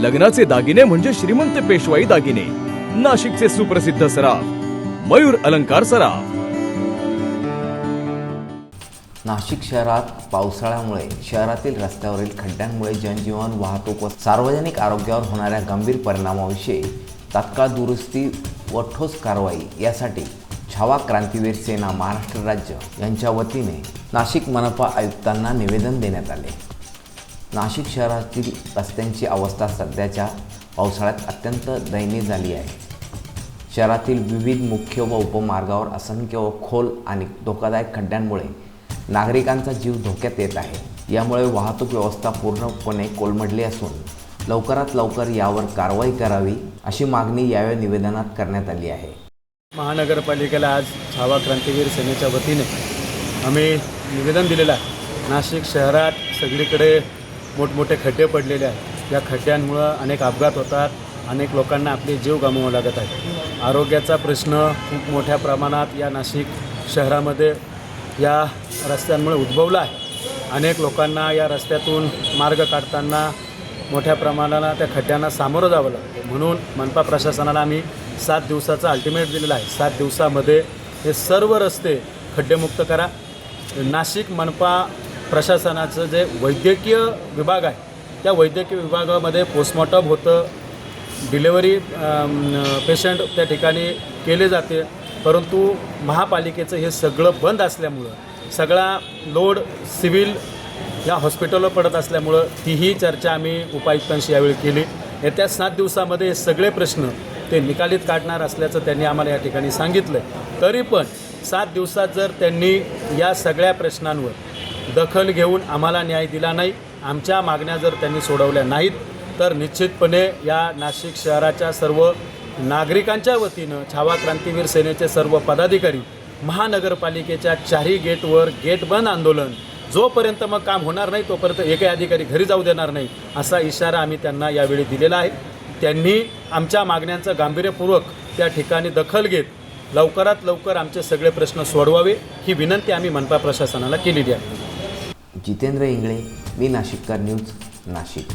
लग्नाचे दागिने म्हणजे श्रीमंत पेशवाई दागिने. नाशिकचे सुप्रसिद्ध सराफ मयूर अलंकार सराफ. नाशिक शहरात पावसाळ्यामुळे शहरातील रस्त्यावरील खड्ड्यांमुळे जनजीवन वाहतूक व सार्वजनिक आरोग्यावर होणाऱ्या गंभीर परिणामाविषयी तात्काळ दुरुस्ती व ठोस कारवाई यासाठी छावा क्रांतीवीर सेना महाराष्ट्र राज्य यांच्या वतीने नाशिक मनपा आयुक्तांना निवेदन देण्यात आले. नाशिक शहरातील रस्त्यांची अवस्था सध्याच्या पावसाळ्यात अत्यंत दयनीय झाली आहे. शहरातील विविध मुख्य व उपमार्गावर असंख्य व खोल आणि धोकादायक खड्ड्यांमुळे नागरिकांचा जीव धोक्यात येत आहे. यामुळे वाहतूक व्यवस्था पूर्णपणे कोलमडली असून लवकरात लवकर यावर कारवाई करावी अशी मागणी यावेळी निवेदनात करण्यात आली आहे. महानगरपालिकेला आज छावा क्रांतीवीर सेनेच्या वतीने आम्ही निवेदन दिलेलं आहे. नाशिक शहरात सगळीकडे मोठमोठे खड्डे पडलेले आहेत. या खड्ड्यांमुळं अनेक अपघात होतात. अनेक लोकांना आपले जीव गमवावे लागत आहे आरोग्याचा प्रश्न खूप मोठ्या प्रमाणात या नाशिक शहरामध्ये या रस्त्यांमुळे उद्भवला आहे. अनेक लोकांना या रस्त्यातून मार्ग काढताना मोठ्या प्रमाणाला त्या खड्ड्यांना सामोरं जावं लागतं. म्हणून मनपा प्रशासनाला आम्ही सात दिवसाचा अल्टिमेट दिलेला आहे. सात दिवसामध्ये हे सर्व रस्ते खड्डेमुक्त करा. नाशिक मनपा प्रशासनाचं जे वैद्यकीय विभाग आहे त्या वैद्यकीय विभागामध्ये पोस्टमॉर्टम होतं डिलेवरी पेशंट त्या ठिकाणी केले जाते परंतु महापालिकेचं हे सगळं बंद असल्यामुळं सगळा लोड सिव्हिल या हॉस्पिटलवर पडत असल्यामुळं तीही चर्चा आम्ही उपायुक्तांशी यावेळी केली. येत्या सात दिवसामध्ये हे सगळे प्रश्न ते निकालीत काढणार असल्याचं त्यांनी आम्हाला या ठिकाणी सांगितलं तरी पण सात दिवसात जर त्यांनी या सगळ्या प्रश्नांवर दखल घेऊन आम्हाला न्याय दिला नाही. आमच्या मागण्या जर त्यांनी सोडवल्या नाहीत तर निश्चितपणे या नाशिक शहराच्या सर्व नागरिकांच्या वतीनं छावा क्रांतीवीर सेनेचे सर्व पदाधिकारी महानगरपालिकेच्या चारही गेटवर गेट बंद आंदोलन जोपर्यंत मग काम होणार नाही तोपर्यंत एकही अधिकारी घरी जाऊ देणार नाही असा इशारा आम्ही त्यांना यावेळी दिलेला आहे. त्यांनी आमच्या मागण्यांचं गांभीर्यपूर्वक त्या ठिकाणी दखल घेत लवकरात लवकर आमचे सगळे प्रश्न सोडवावे ही विनंती आम्ही मनपा प्रशासनाला केलेली आहे. जितेंद्र इंगळे मी नाशिककर न्यूज नाशिक.